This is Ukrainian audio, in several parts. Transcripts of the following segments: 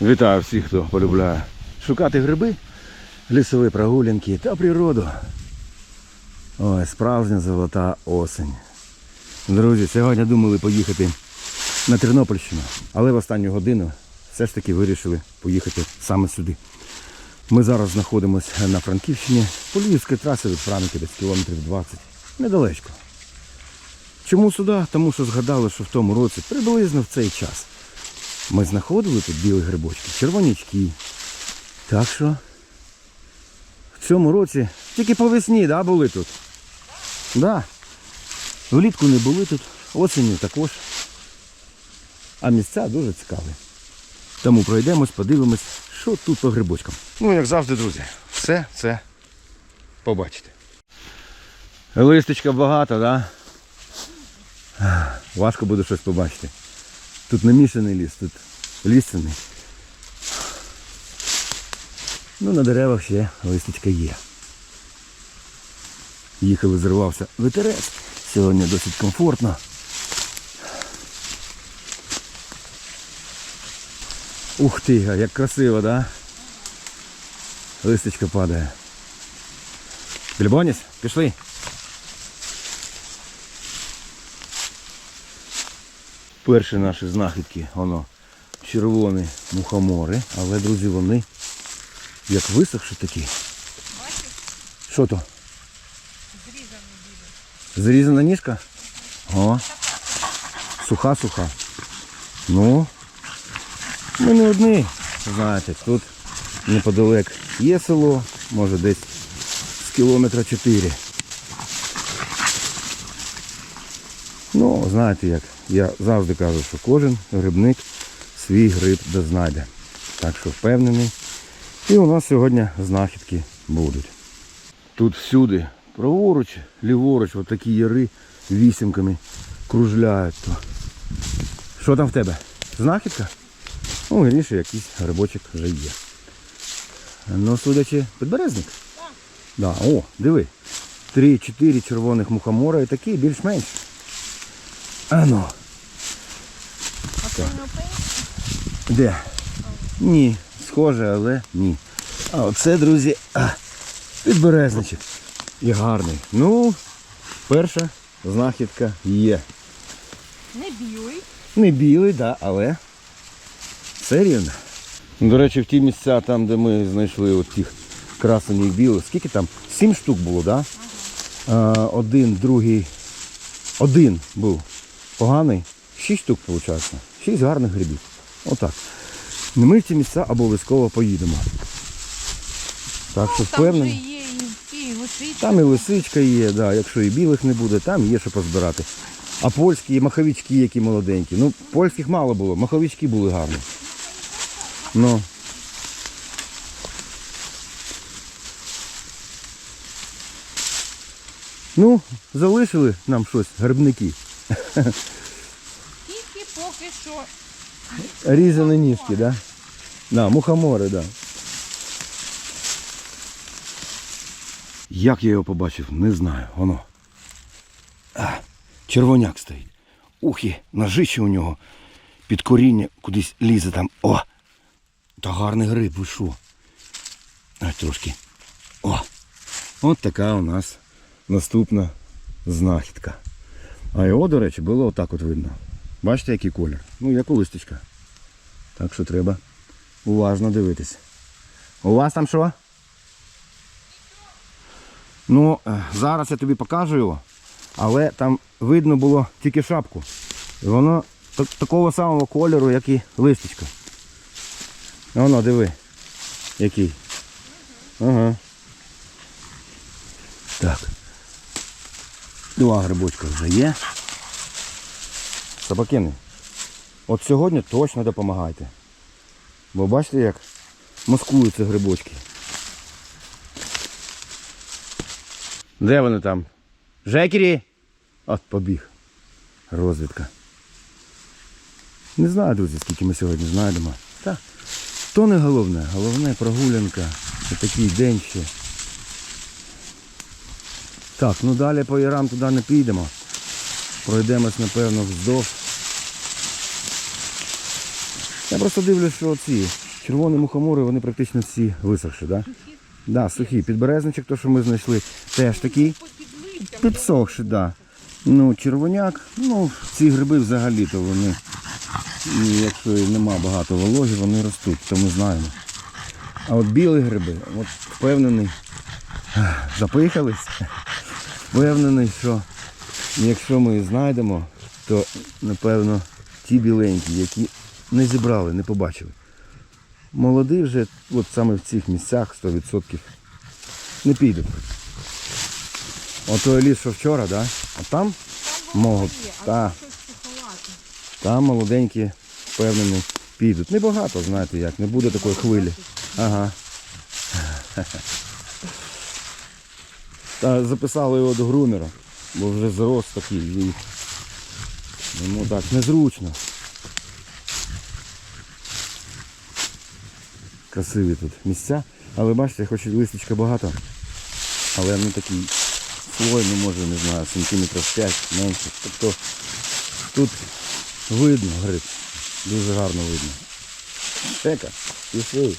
Вітаю всіх, хто полюбляє шукати гриби, лісові прогулянки та природу. Ой, справжня золота осень. Друзі, сьогодні думали поїхати на Тернопільщину, але в останню годину все ж таки вирішили поїхати саме сюди. Ми зараз знаходимося на Франківщині, по Львівській трасі від Франки десь кілометрів 20. Недалечко. Чому сюди? Тому що згадали, що в тому році приблизно в цей час ми знаходили тут білі грибочки, червонячки. Так що в цьому році тільки по весні да, були тут. Да. Влітку не були тут, осінню також. А місця дуже цікаві. Тому пройдемось, подивимось, що тут по грибочкам. Ну, як завжди, друзі, все це побачите. Листочка багато, так? Да? Важко буде щось побачити. Тут не мішаний ліс, тут лісяний. Ну, на деревах ще листочка є. Їхали, зривався вітерець. Сьогодні досить комфортно. Ух ти, як красиво, да? Листочка падає. Більбоніс, пішли. Перші наші знахідки, воно червоні мухомори, але, друзі, вони як висохші такі. Що то? Зрізана ніжка? О. Суха-суха. Ну, ми не одні, знаєте, тут неподалек є село, може десь з кілометра 4. Ну, знаєте як, я завжди кажу, що кожен грибник свій гриб де знайде. Так що впевнений. І у нас сьогодні знахідки будуть. Тут всюди, праворуч, ліворуч, отакі яри вісімками кружляють. Що там в тебе? Знахідка? Ну, вірніше, якийсь грибочок вже є. Ну, судячи, підберезник? Так. Да. О, диви. Три-чотири червоних мухомора і такі більш-менш. А ну. Де? Ні, схоже, але ні. А оце, друзі, а, підберезничок. І гарний. Ну, перша знахідка є. Не білий. Не білий, да, але все рівно. До речі, в ті місця, там, де ми знайшли от тих красенів білих, скільки там? Сім штук було, так? Да? А, один, другий. Один був поганий. Шість штук, виходить. Шість гарних грибів. Отак. Ми в ці місця обов'язково поїдемо. Так що Ну, Там впевнений. є і, і. Там і лисичка є, да, якщо і білих не буде, там є що позбирати. А польські, і маховички, які молоденькі. Ну, польських мало було, маховички були гарні. Ну. Ну, залишили нам щось, грибники. Тільки поки що Різані ніжки, да? Да, мухомори, да. Як я його побачив, не знаю. Воно. А, червоняк стоїть. Ух, і ножище у нього під коріння кудись лізе там. О! Та гарний гриб, ви що? А, трошки. О! От така у нас наступна знахідка. А його, до речі, було отак от видно. Бачите, який колір? Ну, як у листочка. Так що треба уважно дивитись. У вас там що? Ну, е, зараз я тобі покажу його, але там видно було тільки шапку. І воно так- такого самого кольору, як і листочка. Воно, диви. Який. Ага. Так. Два грибочка вже є. Собакини. От сьогодні точно допомагайте. Бо бачите, як маскуються грибочки. Де вони там? Жекері? От побіг. Розвідка. Не знаю, друзі, скільки ми сьогодні знайдемо. Та, то не головне. Головне прогулянка. Такий день ще. Так, ну далі по ярам туди не підемо. Пройдемось, напевно, вздовж. Я просто дивлюсь, що ці Червоні мухомори, вони практично всі висохші, да? Да, сухі. Підберезничок, то, що ми знайшли, теж такий. Підсохший, да. Ну, червоняк, ну, ці гриби взагалі, то вони, і якщо нема багато вологі, вони ростуть, то ми знаємо. А от білі гриби, от впевнений, запихались, впевнений, що якщо ми їх знайдемо, то напевно ті біленькі, які не зібрали, не побачили. Молоді вже от саме в цих місцях 100% не підуть. Ото ліс, що вчора, да? а там можуть. Та, там молоденькі, впевнені, підуть. Небагато, знаєте як, не буде такої хвилі. Ага. Та записали його до грумера, бо вже зарос такий. Йому так незручно. Красиві тут місця. Але бачите, хоч і листочка багато, але ну такий слой, ну може, не знаю, сантиметрів 5 менше. Тобто тут видно гриб. Дуже гарно видно. Тека, пішли.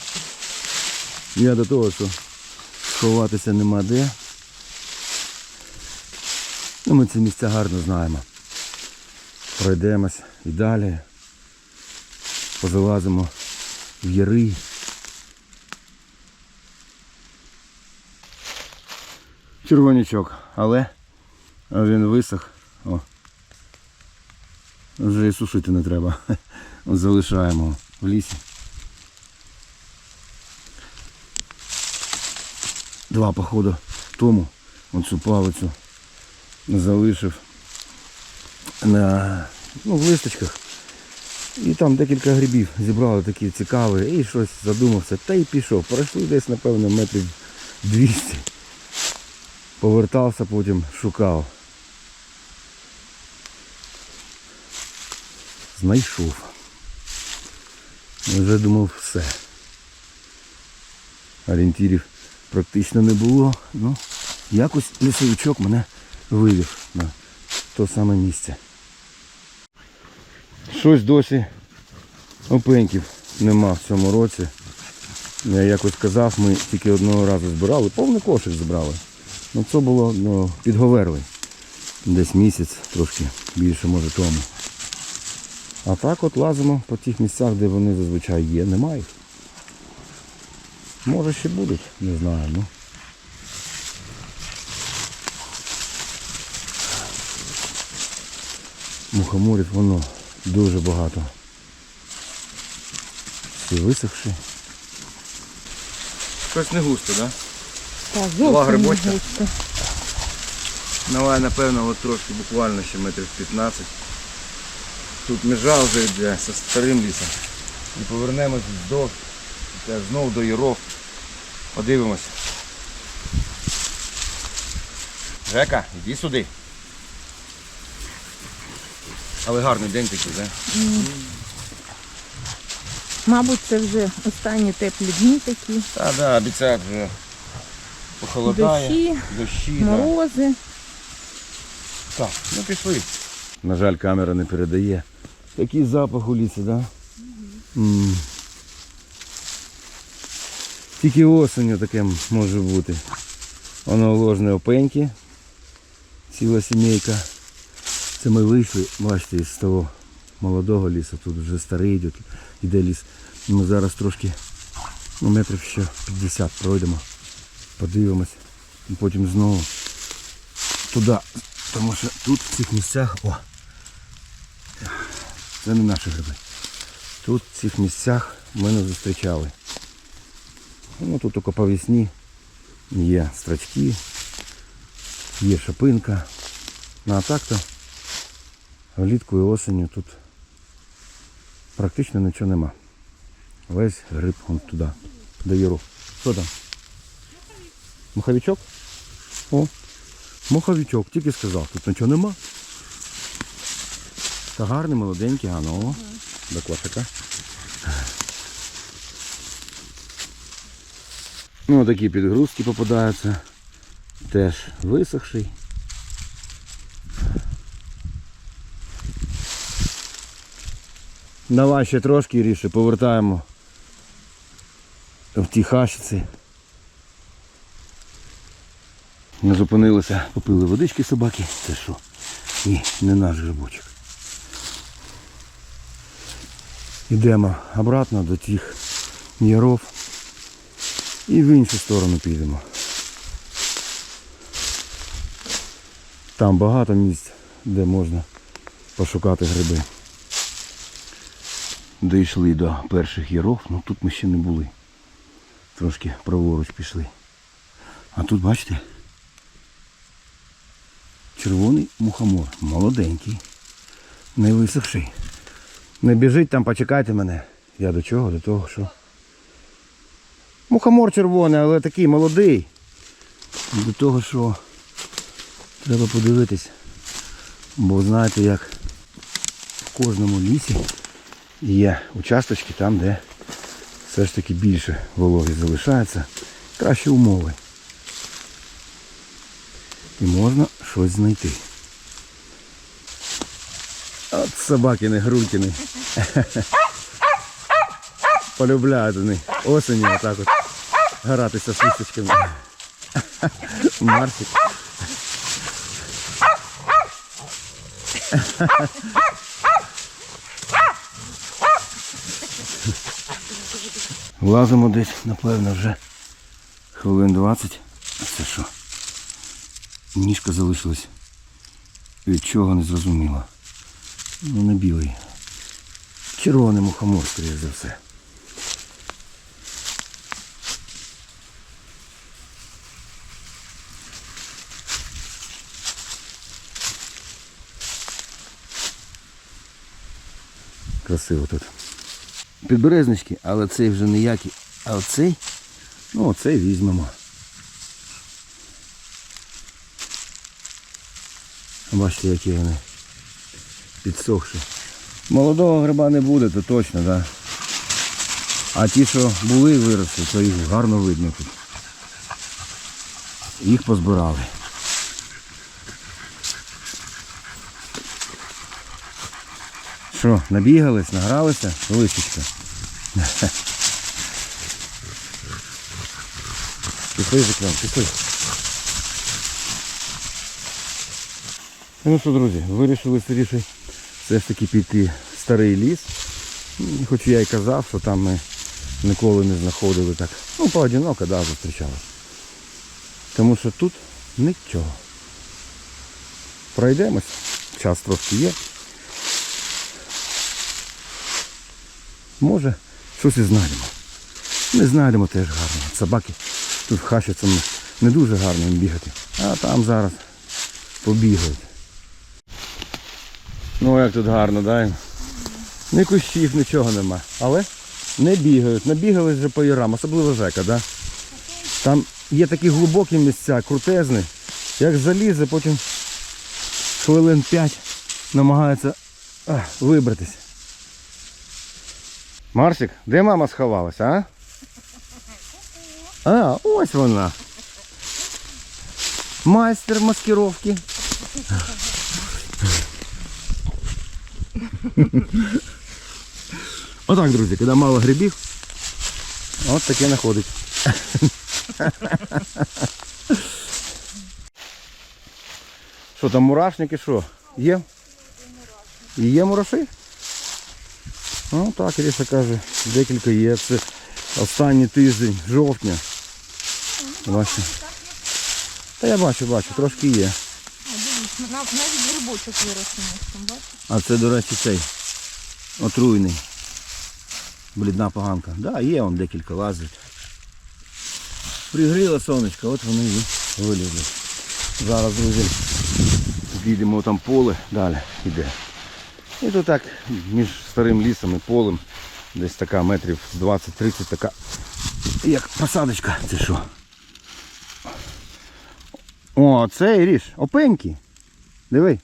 Я до того, що сховатися нема де. Ми ці місця гарно знаємо. Пройдемось і далі. Позалазимо в яри. Червонячок, але він висох. О. Вже і сушити не треба. Залишаємо в лісі. Два походу тому оцю палицю залишив на ну, в листочках. І там декілька грибів зібрали такі цікаві, і щось задумався, та й пішов. Пройшли десь, напевно, метрів 200. Повертався, потім шукав. Знайшов. Вже думав все. Орієнтирів практично не було. Ну, якось лісовичок мене вивів на то саме місце. Щось досі опеньків нема в цьому році. Я якось казав, ми тільки одного разу збирали, повний кошик збирали. Ну це було ну, підговерли. Десь місяць, трошки більше може тому. А так от лазимо по тих місцях, де вони зазвичай є, немає їх. Може ще будуть, не знаю. Ну. Мухоморів воно дуже багато. Всі висохші. Щось не густо, так? Да? Так, Два зовсім не грибочка. густо. Давай, напевно, от трошки буквально ще метрів 15. Тут межа вже йде зі старим лісом. І повернемось вздовж. Теж Знову до Єров. Подивимось. Жека, іди сюди. Але гарний день такий, так? Мабуть, це вже останні теплі дні такі. Так, да, обіцяють вже похолодає. Дощі, Дощі, да. морози. Так, ну пішли. На жаль, камера не передає. Такий запах у лісі, так? Да? Тільки осінню таке може бути. Воно ложне опеньки. Ціла сімейка. Це ми вийшли, бачите, із того молодого лісу, тут вже старий йде, йде ліс. Ми зараз трошки ну, метрів ще 50 пройдемо, подивимось. І потім знову туди. Тому що тут в цих місцях, о, це не наші гриби. Тут в цих місцях ми не зустрічали. Ну тут тільки по весні є страчки, є шапинка. Ну а так-то влітку і осенью тут практично нічого нема. Весь гриб вон туди, до яру. Що там? Муховичок? О, муховичок, тільки сказав, тут нічого нема. Та гарний, молоденький, а ну, до кошика. Ну, такі підгрузки попадаються. Теж висохший. Давай ще трошки ріше, повертаємо в тій хащиці. Ми зупинилися, попили водички собаки. Це що? Ні, не наш грибочок. Йдемо обратно до тих яров і в іншу сторону підемо. Там багато місць, де можна пошукати гриби. Дійшли до перших яров, ну тут ми ще не були. Трошки праворуч пішли. А тут, бачите, червоний мухомор, молоденький, не висохший. Не біжить там, почекайте мене. Я до чого? До того, що. Мухомор червоний, але такий молодий. До того, що треба подивитись. Бо знаєте, як в кожному лісі є участочки там, де все ж таки більше вологи залишається, кращі умови. І можна щось знайти. От собаки не грулькіни. Полюбляють вони осені отак от гратися з листочками. Марсик. Лазимо десь, напевно, вже хвилин 20. А це що? Ніжка залишилась. Від чого не зрозуміло. Ну не білий. Червоний мухомор, скоріше за все. Красиво тут. Підберезнички, але цей вже ніякий. А оцей, ну оцей візьмемо. Бачите, які вони підсохші. Молодого гриба не буде, то точно, так. Да? А ті, що були виросли, то їх гарно видно тут. Їх позбирали. Що, набігались, награлися? Лисичка. Пішли, Віклям, пішли. Ну що, друзі, вирішили сиріше все ж таки піти в старий ліс. Хоч я й казав, що там ми ніколи не знаходили так. Ну, поодиноко, да, зустрічали. Тому що тут нічого. Пройдемось. Час трошки є. Може, щось і знайдемо. Не знайдемо теж гарно. Собаки тут хащаться не дуже гарно їм бігати. А там зараз побігають. Ну як тут гарно, да? Ні кущів, нічого нема. Але не бігають. Набігали вже по ярам, особливо жека, да? Там є такі глибокі місця, крутезні. Як залізе, потім хвилин 5 намагається а, вибратись. Марсик, де мама сховалася, а? А, ось вона. Майстер маскировки. Отак, друзі, коли мало грибів, от таке знаходить. Що там мурашники, що? Є? Є мураші? Ну так, Ріша каже, декілька є. Це останній тиждень жовтня. Бачу. Та я бачу, бачу, трошки є. Навіть грибочок вирос бачиш? А це, до речі, цей отруйний. Блідна поганка. Так, да, є он декілька лазить. Пригріло сонечко, от вони і вилізли. Зараз, друзі, підійдемо там поле, далі йде. І то так між старим лісом і полем, десь така метрів з 20-30 така, як посадочка. Це що? О, це ріж, опеньки. Диви.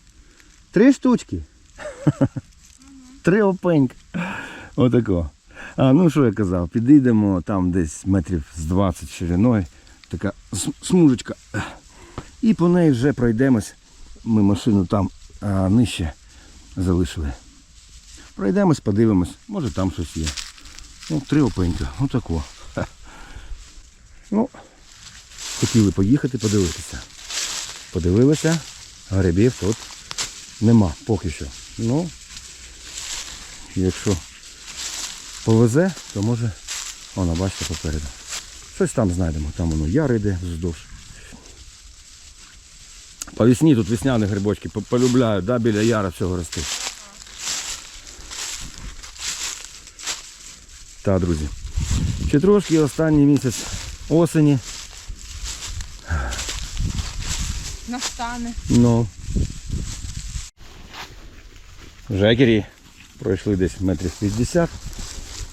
Три штучки. Три опеньки. Отако. А ну що я казав, підійдемо там десь метрів з 20 шириною. Така смужечка. І по неї вже пройдемось. Ми машину там а, нижче залишили. Пройдемось, подивимось, може там щось є. Ну, три опенька. Отако. Ха. Ну, хотіли поїхати подивитися. Подивилися, грибів тут нема поки що. Ну, якщо повезе, то може, воно, бачите, попереду. Щось там знайдемо. Там воно яр йде вздовж. По весні тут весняні грибочки по- полюбляють, да, біля яра всього рости. Та, друзі. Ще трошки останній місяць осені. Настане. Ну. Жекері пройшли десь метрів 50.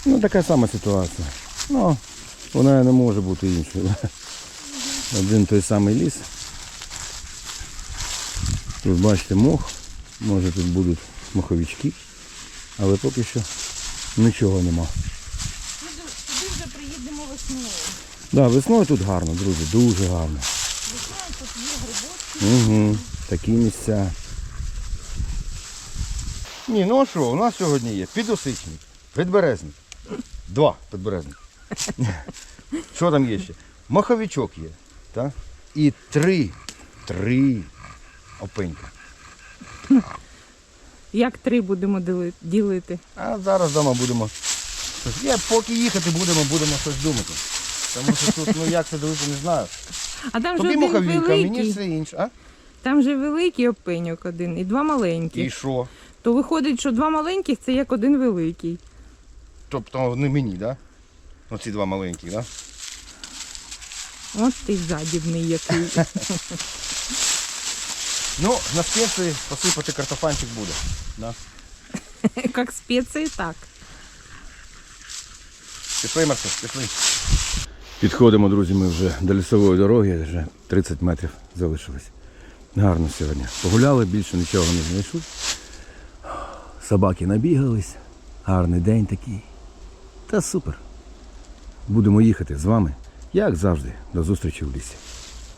Ну така сама ситуація. Ну, вона не може бути іншою. Один той самий ліс. Тут бачите мох, може тут будуть моховички, але поки що нічого нема. Сюди вже приїдемо весною. Да, весною тут гарно, друзі, дуже гарно. Весною тут є грибочки. Угу, такі місця. Ні, ну а що, у нас сьогодні є підосичник, підберезник. Два підберезник. Що там є ще? Маховичок є. Так? І три, три опенька. Як три будемо діли- ділити? А зараз вдома будемо. щось- Я поки їхати будемо, будемо щось думати. Тому що тут, ну як це дивити, не знаю. А там же Тобі один мені все інше. А? Там же великий опеньок один і два маленькі. І що? То виходить, що два маленьких це як один великий. Тобто не мені, так? Да? Оці два маленькі, так? Да? От ти задібний який. Ну, на специи посипати картофанчик буде. Да. Як спеції, так. Пішли, Марко, пішли. Підходимо, друзі, ми вже до лісової дороги, вже 30 метрів залишилось. Гарно сьогодні. Погуляли, більше нічого не знайшли. Собаки набігались. Гарний день такий. Та супер. Будемо їхати з вами, як завжди, до зустрічі в лісі.